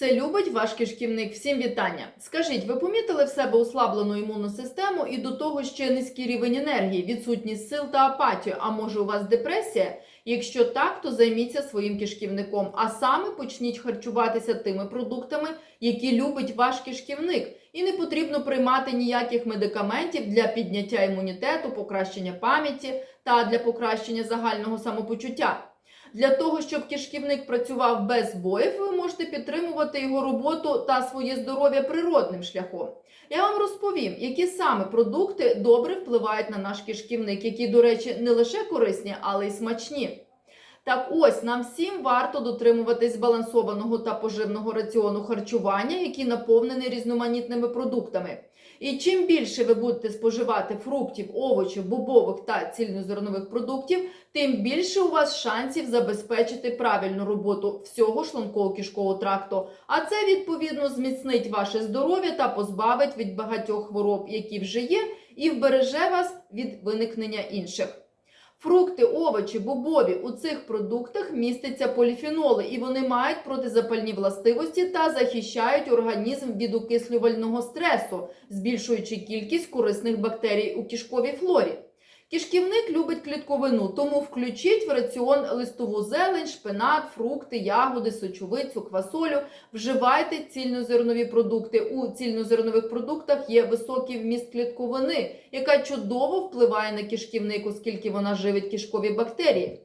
Це любить ваш кишківник. Всім вітання. Скажіть, ви помітили в себе ослаблену імунну систему і до того ще низький рівень енергії, відсутність сил та апатію? А може у вас депресія? Якщо так, то займіться своїм кишківником, а саме почніть харчуватися тими продуктами, які любить ваш кишківник. І не потрібно приймати ніяких медикаментів для підняття імунітету, покращення пам'яті та для покращення загального самопочуття. Для того, щоб кишківник працював без боїв, ви можете підтримувати його роботу та своє здоров'я природним шляхом. Я вам розповім, які саме продукти добре впливають на наш кишківник, які, до речі, не лише корисні, але й смачні. Так ось нам всім варто дотримуватись збалансованого та поживного раціону харчування, який наповнений різноманітними продуктами. І чим більше ви будете споживати фруктів, овочів, бобових та цільнозернових продуктів, тим більше у вас шансів забезпечити правильну роботу всього шлунково-кишкового тракту. А це відповідно зміцнить ваше здоров'я та позбавить від багатьох хвороб, які вже є, і вбереже вас від виникнення інших. Фрукти, овочі, бобові у цих продуктах містяться поліфеноли, і вони мають протизапальні властивості та захищають організм від окислювального стресу, збільшуючи кількість корисних бактерій у кишковій флорі. Кишківник любить клітковину, тому включіть в раціон листову зелень, шпинат, фрукти, ягоди, сочовицю, квасолю. Вживайте цільнозернові продукти. У цільнозернових продуктах є високий вміст клітковини, яка чудово впливає на кишківник, оскільки вона живить кишкові бактерії.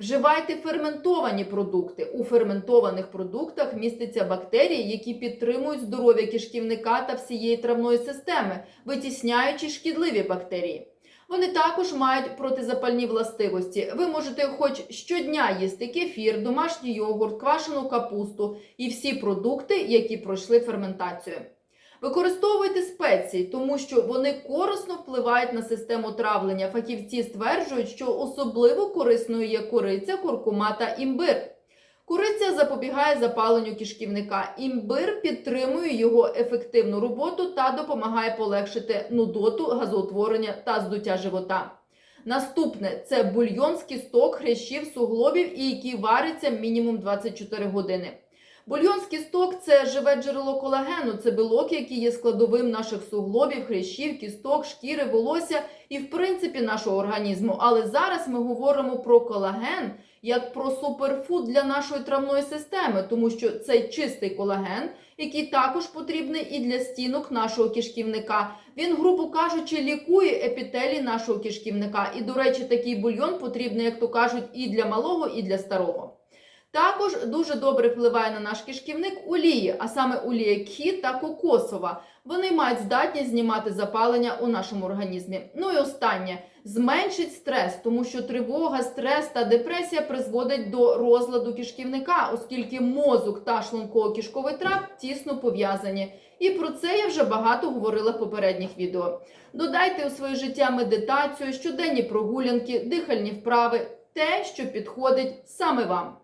Вживайте ферментовані продукти. У ферментованих продуктах містяться бактерії, які підтримують здоров'я кишківника та всієї травної системи, витісняючи шкідливі бактерії. Вони також мають протизапальні властивості. Ви можете хоч щодня їсти кефір, домашній йогурт, квашену капусту і всі продукти, які пройшли ферментацію. Використовуйте спеції, тому що вони корисно впливають на систему травлення. Фахівці стверджують, що особливо корисною є кориця, куркума та імбир. Куриця запобігає запаленню кишківника. Імбир підтримує його ефективну роботу та допомагає полегшити нудоту, газоутворення та здуття живота. Наступне це бульйон з кісток, хрящів, суглобів і який вариться мінімум 24 години. Бульйон з кісток це живе джерело колагену, це білок, який є складовим наших суглобів, хрящів, кісток, шкіри, волосся і, в принципі, нашого організму. Але зараз ми говоримо про колаген як про суперфуд для нашої травної системи, тому що цей чистий колаген, який також потрібний і для стінок нашого кишківника, він, грубо кажучи, лікує епітелій нашого кишківника. І, до речі, такий бульйон потрібний, як то кажуть, і для малого, і для старого. Також дуже добре впливає на наш кишківник олії, а саме олія кхі та кокосова. Вони мають здатність знімати запалення у нашому організмі. Ну і останнє зменшить стрес, тому що тривога, стрес та депресія призводять до розладу кишківника, оскільки мозок та шлунково-кишковий тракт тісно пов'язані. І про це я вже багато говорила в попередніх відео. Додайте у своє життя медитацію, щоденні прогулянки, дихальні вправи, те, що підходить саме вам.